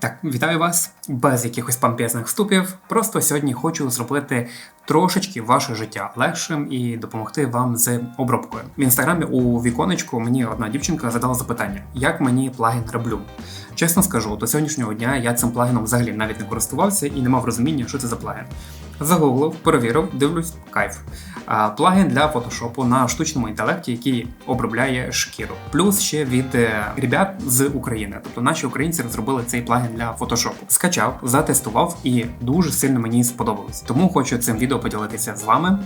Так, вітаю вас без якихось пампезних вступів. Просто сьогодні хочу зробити трошечки ваше життя легшим і допомогти вам з обробкою. В інстаграмі у віконечку мені одна дівчинка задала запитання, як мені плагін роблю? Чесно скажу, до сьогоднішнього дня я цим плагіном взагалі навіть не користувався і не мав розуміння, що це за плагін. Загуглив, перевірив, дивлюсь, кайф. Плагін для фотошопу на штучному інтелекті, який обробляє шкіру. Плюс ще від е, ребят з України. Тобто наші українці розробили цей плагін для фотошопу. Скачав, затестував і дуже сильно мені сподобалось. Тому хочу цим відео поділитися з вами,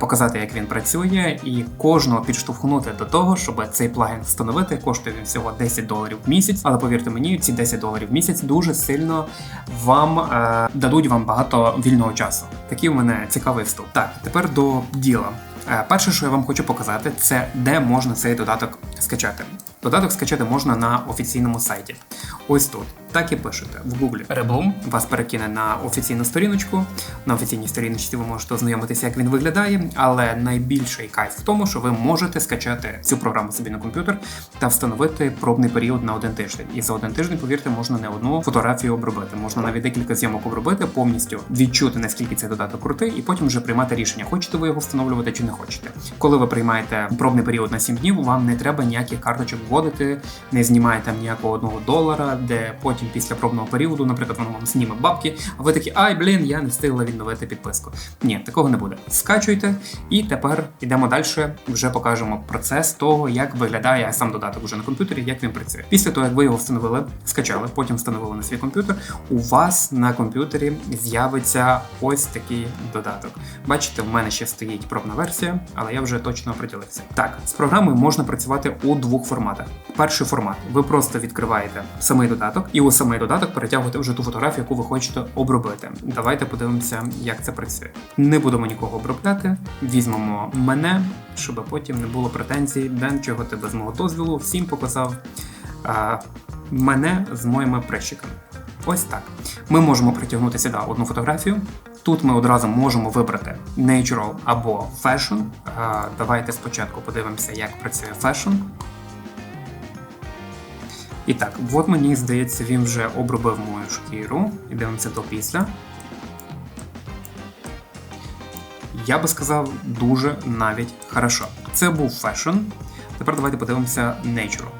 показати, як він працює, і кожного підштовхнути до того, щоб цей плагін встановити. Коштує він всього 10 доларів в місяць. Але повірте мені, ці 10 доларів в місяць дуже сильно вам е, дадуть вам багато вільного часу. Такий у мене цікавий вступ. Так, тепер до діла. Е, Перше, що я вам хочу показати, це де можна цей додаток скачати. Додаток скачати можна на офіційному сайті. Ось тут. Так і пишете в Google Reblum, вас перекине на офіційну сторіночку. На офіційній сторіночці ви можете ознайомитися, як він виглядає, але найбільший кайф в тому, що ви можете скачати цю програму собі на комп'ютер та встановити пробний період на один тиждень. І за один тиждень, повірте, можна не одну фотографію обробити. Можна навіть декілька зйомок обробити, повністю відчути наскільки цей додаток крутий, і потім вже приймати рішення, хочете ви його встановлювати чи не хочете. Коли ви приймаєте пробний період на 7 днів, вам не треба ніяких карточок вводити, не знімає там ніякого одного долара, де потім після пробного періоду, наприклад, воно вам зніме бабки, а ви такі, ай, блін, я не встигла відновити підписку. Ні, такого не буде. Скачуйте, і тепер йдемо далі. Вже покажемо процес того, як виглядає сам додаток вже на комп'ютері, як він працює. Після того, як ви його встановили, скачали, потім встановили на свій комп'ютер. У вас на комп'ютері з'явиться ось такий додаток. Бачите, в мене ще стоїть пробна версія, але я вже точно приділився. Так, з програмою можна працювати у двох форматах. Перший формат ви просто відкриваєте самий додаток, і у самий додаток перетягуєте вже ту фотографію, яку ви хочете обробити. Давайте подивимося, як це працює. Не будемо нікого обробляти. Візьмемо мене, щоб потім не було претензій, Ден, чого ти без мого дозволу, всім показав а, мене з моїми прищиками. Ось так. Ми можемо притягнути сюди одну фотографію. Тут ми одразу можемо вибрати Natural або Fashion. Давайте спочатку подивимося, як працює Fashion. І так, от мені здається, він вже обробив мою шкіру. І дивимося до після. Я би сказав, дуже навіть хорошо. Це був Fashion. Тепер давайте подивимося Natural.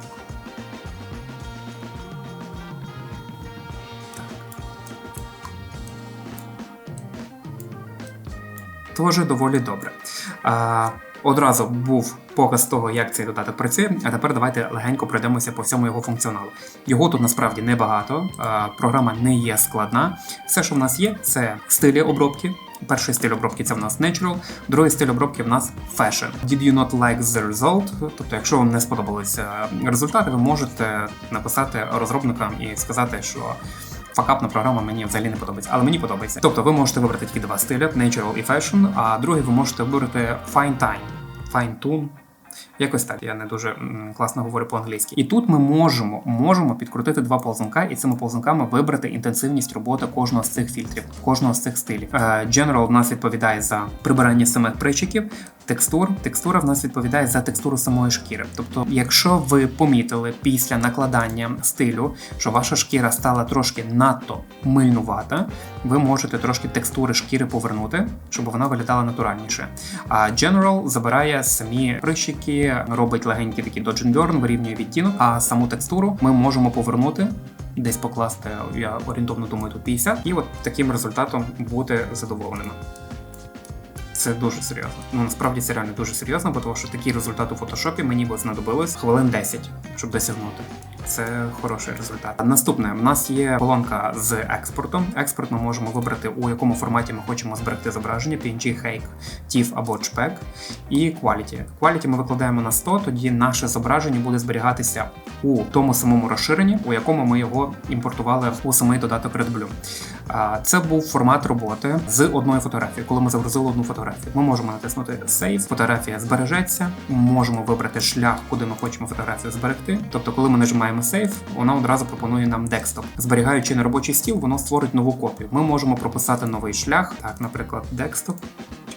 Теж доволі добре. А, Одразу був показ того, як цей додаток працює. А тепер давайте легенько пройдемося по всьому його функціоналу. Його тут насправді небагато, програма не є складна. Все, що в нас є, це стилі обробки. Перший стиль обробки це в нас Natural, другий стиль обробки в нас Fashion. Did you not like the result? Тобто, якщо вам не сподобалися результати, ви можете написати розробникам і сказати, що факапна програма мені взагалі не подобається, але мені подобається. Тобто ви можете вибрати тільки два стилі Natural і Fashion, а другий ви можете вибрати Fine Time, Fine Tune. Якось так, я не дуже класно говорю по-англійськи. І тут ми можемо можемо підкрутити два ползунка, і цими ползунками вибрати інтенсивність роботи кожного з цих фільтрів, кожного з цих стилів. Е, General в нас відповідає за прибирання самих причиків. Текстур, текстура в нас відповідає за текстуру самої шкіри. Тобто, якщо ви помітили після накладання стилю, що ваша шкіра стала трошки надто мильнувата, ви можете трошки текстури шкіри повернути, щоб вона виглядала натуральніше. А General забирає самі прищики, робить легенький такий dodge and burn, вирівнює відтінок, а саму текстуру ми можемо повернути. Десь покласти, я орієнтовно думаю, тут 50, і от таким результатом бути задоволеними. Це дуже серйозно. Ну насправді це реально дуже серйозно, бо тому що такий результат у фотошопі мені би знадобилось хвилин 10, щоб досягнути. Це хороший результат. Наступне в нас є колонка з експортом. Експорт ми можемо вибрати, у якому форматі ми хочемо зберегти зображення: PNG, Hake, TIFF або JPEG. І Quality. Quality ми викладаємо на 100, тоді наше зображення буде зберігатися у тому самому розширенні, у якому ми його імпортували у самий додаток Red Blue. Це був формат роботи з одної фотографії. Коли ми загрузили одну фотографію, ми можемо натиснути Save, фотографія збережеться. Можемо вибрати шлях, куди ми хочемо фотографію зберегти. Тобто, коли ми нажимаємо Save, вона одразу пропонує нам декстоп. Зберігаючи на робочий стіл, воно створить нову копію. Ми можемо прописати новий шлях. Так, наприклад, декстоп.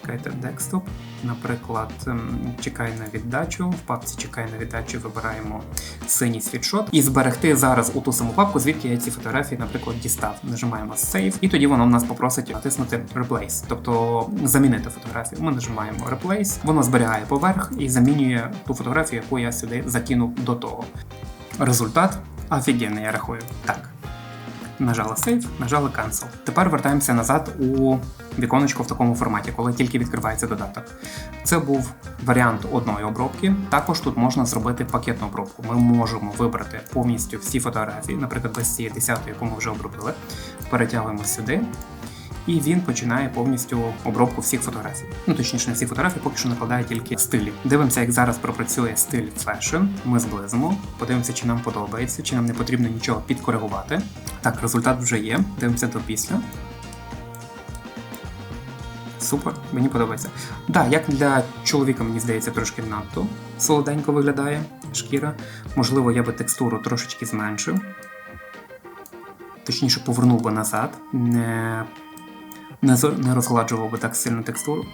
Чекайте декстоп. Наприклад, ем, чекай на віддачу. В папці чекай на віддачу, вибираємо синій світшот. І зберегти зараз у ту саму папку, звідки я ці фотографії, наприклад, дістав. Нажимаємо Save, і тоді воно в нас попросить натиснути Replace, тобто замінити фотографію. Ми нажимаємо Replace, воно зберігає поверх і замінює ту фотографію, яку я сюди закинув до того. Результат офігенний, я рахую. Так. Нажали Save, нажали Cancel. Тепер вертаємося назад у віконечко в такому форматі, коли тільки відкривається додаток. Це був варіант одної обробки. Також тут можна зробити пакетну обробку. Ми можемо вибрати повністю всі фотографії, наприклад, без цієї 10, яку ми вже обробили. Перетягуємо сюди. І він починає повністю обробку всіх фотографій. Ну точніше, не всі фотографії, поки що накладає тільки стилі. Дивимося, як зараз пропрацює стиль фешн. Ми зблизимо, подивимося, чи нам подобається, чи нам не потрібно нічого підкоригувати. Так, результат вже є. Дивимося до після. Супер, мені подобається. Так, як для чоловіка, мені здається, трошки надто солоденько виглядає шкіра. Можливо, я би текстуру трошечки зменшив. Точніше, повернув би назад, не, не, не розгладжував би так сильно текстуру.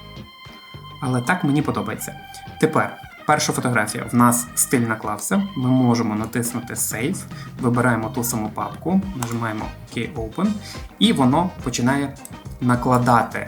Але так мені подобається. Тепер, перша фотографія. В нас стиль наклався. Ми можемо натиснути Save, вибираємо ту саму папку, нажимаємо OK Open, і воно починає накладати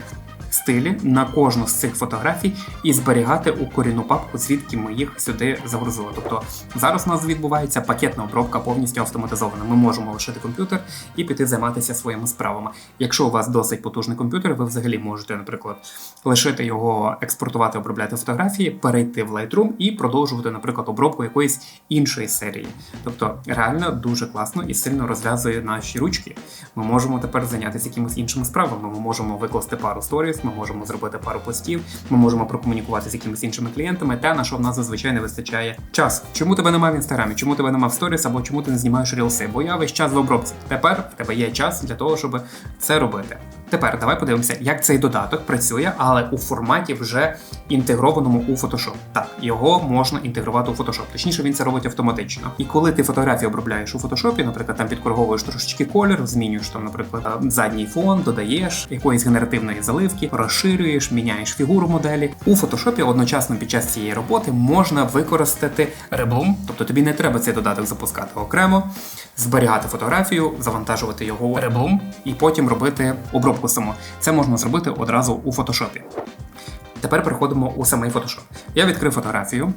стилі на кожну з цих фотографій і зберігати у корінну папку, звідки ми їх сюди загрузили. Тобто зараз у нас відбувається пакетна обробка повністю автоматизована. Ми можемо лишити комп'ютер і піти займатися своїми справами. Якщо у вас досить потужний комп'ютер, ви взагалі можете, наприклад, лишити його, експортувати, обробляти фотографії, перейти в Lightroom і продовжувати, наприклад, обробку якоїсь іншої серії. Тобто реально дуже класно і сильно розв'язує наші ручки. Ми можемо тепер зайнятися якимись іншими справами. Ми можемо викласти пару сторіс, ми можемо зробити пару постів, ми можемо прокомунікувати з якимись іншими клієнтами, те, на що в нас зазвичай не вистачає часу. Чому тебе немає в інстаграмі? Чому тебе немає в сторіс або чому ти не знімаєш рілси? Бо я весь час в обробці. Тепер в тебе є час для того, щоб це робити. Тепер давай подивимося, як цей додаток працює, але у форматі вже інтегрованому у Photoshop. Так, його можна інтегрувати у Photoshop. Точніше, він це робить автоматично. І коли ти фотографії обробляєш у Photoshop, наприклад, там підкориговуєш трошечки колір, змінюєш там, наприклад, задній фон, додаєш якоїсь генеративної заливки, розширюєш, міняєш фігуру моделі. У Photoshop одночасно під час цієї роботи можна використати Rebloom, тобто тобі не треба цей додаток запускати окремо, зберігати фотографію, завантажувати його у і потім робити обробку саму. Це можна зробити одразу у Photoshop. Тепер переходимо у самий Photoshop. Я відкрив фотографію.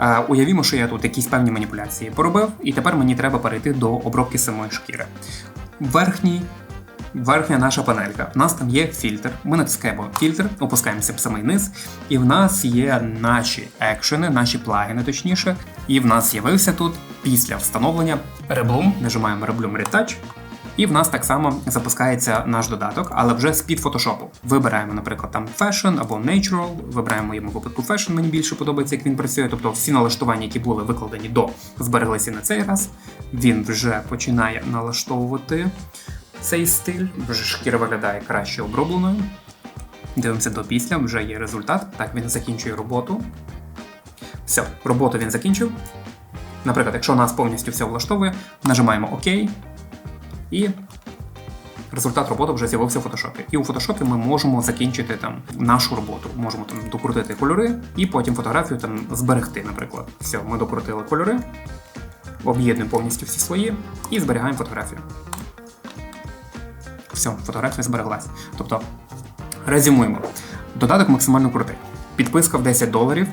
Е, уявімо, що я тут якісь певні маніпуляції поробив, і тепер мені треба перейти до обробки самої шкіри. Верхній. Верхня наша панелька. У нас там є фільтр. Ми натискаємо фільтр, опускаємося в самий низ, і в нас є наші екшени, наші плагіни, точніше. І в нас з'явився тут після встановлення Rebloom. Нажимаємо Rebloom Retouch. І в нас так само запускається наш додаток, але вже з-під фотошопу. Вибираємо, наприклад, там Fashion або Natural, вибираємо в моєму випадку Fashion, мені більше подобається, як він працює. Тобто всі налаштування, які були викладені до, збереглися на цей раз. Він вже починає налаштовувати цей стиль, вже шкіра виглядає краще обробленою. Дивимося до після, вже є результат. Так, він закінчує роботу. Все, роботу він закінчив. Наприклад, якщо нас повністю все влаштовує, нажимаємо ОК. І результат роботи вже з'явився в фотошопі. І у фотошопі ми можемо закінчити там нашу роботу. Можемо там докрутити кольори і потім фотографію там зберегти, наприклад. Все, ми докрутили кольори, об'єднуємо повністю всі свої і зберігаємо фотографію. Все, фотографія збереглась. Тобто, резюмуємо. Додаток максимально крутий. Підписка в 10 доларів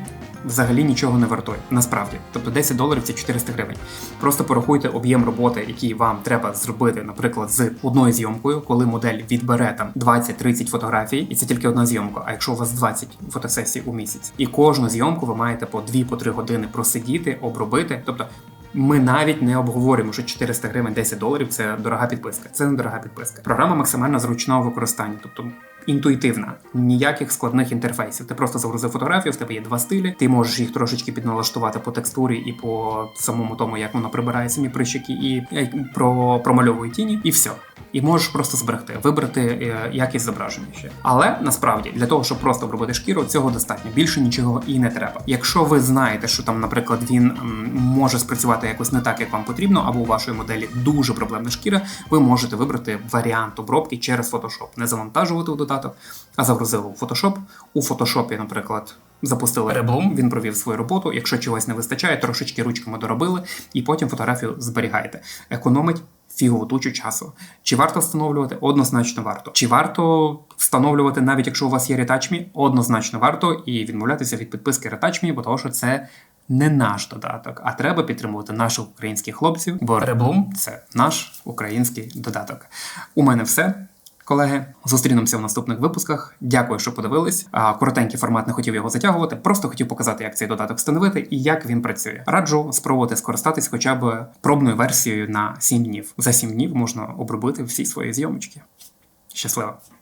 взагалі нічого не вартує. Насправді. Тобто 10 доларів це 400 гривень. Просто порахуйте об'єм роботи, який вам треба зробити, наприклад, з одною зйомкою, коли модель відбере там 20-30 фотографій, і це тільки одна зйомка. А якщо у вас 20 фотосесій у місяць, і кожну зйомку ви маєте по 2-3 години просидіти, обробити. Тобто ми навіть не обговорюємо, що 400 гривень 10 доларів це дорога підписка. Це не дорога підписка. Програма максимально зручного використання, тобто інтуїтивна, ніяких складних інтерфейсів. Ти просто загрузив фотографію, в тебе є два стилі. Ти можеш їх трошечки підналаштувати по текстурі і по самому тому, як воно прибирає самі прищики і е, про промальовує тіні, і все. І можеш просто зберегти, вибрати е, якість зображення ще. Але насправді для того, щоб просто обробити шкіру, цього достатньо. Більше нічого і не треба. Якщо ви знаєте, що там, наприклад, він може спрацювати якось не так, як вам потрібно, або у вашої моделі дуже проблемна шкіра, ви можете вибрати варіант обробки через Photoshop. Не завантажувати у додаток, а загрузили у Photoshop. У Photoshop, наприклад, запустили реблум, він провів свою роботу. Якщо чогось не вистачає, трошечки ручками доробили, і потім фотографію зберігаєте. Економить фігову тучу часу. Чи варто встановлювати? Однозначно варто. Чи варто встановлювати, навіть якщо у вас є ретачмі? Однозначно варто і відмовлятися від підписки ретачмі, бо того, що це. Не наш додаток, а треба підтримувати наших українських хлопців, бо Реблум це наш український додаток. У мене все. Колеги, зустрінемося в наступних випусках. Дякую, що подивились. Коротенький формат не хотів його затягувати. Просто хотів показати, як цей додаток встановити і як він працює. Раджу спробувати скористатись хоча б пробною версією на 7 днів. За 7 днів можна обробити всі свої зйомочки. Щасливо!